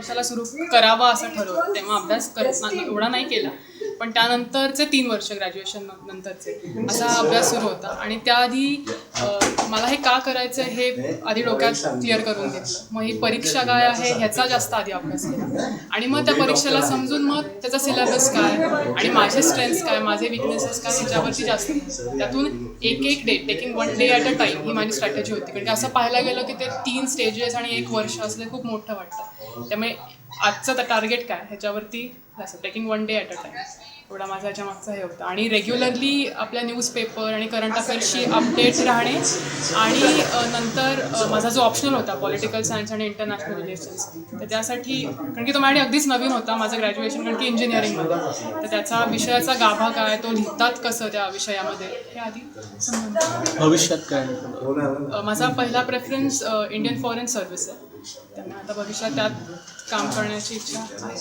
वर्षाला सुरू करावा असं ठरवलं. तेव्हा अभ्यास कर ना- एवढा नाही केला. पण त्यानंतरचे तीन वर्ष ग्रॅज्युएशन नंतरचे असा अभ्यास सुरू होता. आणि त्याआधी आहे हे का करायचं हे आधी डोक्यात क्लिअर करून घेतलं मग ही परीक्षा काय आहे ह्याचा जास्त आधी अभ्यास केला. आणि मग त्या परीक्षेला समजून मग त्याचा सिलेबस काय आणि माझे स्ट्रेंथ्स काय माझे विकनेसेस काय ह्याच्यावरती जास्त. त्यातून एक एक day taking one day at a time ही माझी स्ट्रॅटेजी होती. कारण की असं पाहायला गेलं की ते तीन स्टेजेस आणि एक वर्ष असले खूप मोठं वाटतं. त्यामुळे आजचं टार्गेट काय? ह्याच्यावरती असं taking one day at a time एवढा माझा ह्याच्या मागचा हे होता. आणि रेग्युलरली आपल्या न्यूजपेपर आणि करंट अफेअर्सची अपडेट राहणे आणि नंतर माझा जो ऑप्शनल होता पॉलिटिकल सायन्स आणि इंटरनॅशनल रिलेशन्स तर त्यासाठी कारण की तो माझ्याकडे अगदीच नवीन होता माझं ग्रॅज्युएशन कारण की इंजिनिअरिंगमध्ये तर त्याचा विषयाचा गाभा काय तो लिहितात कसं त्या विषयामध्ये? हे आधी. भविष्यात काय? माझा पहिला प्रेफरन्स इंडियन फॉरेन सर्व्हिस आहे. त्यामुळे आता भविष्यात त्यात काम करण्याची इच्छा आहे.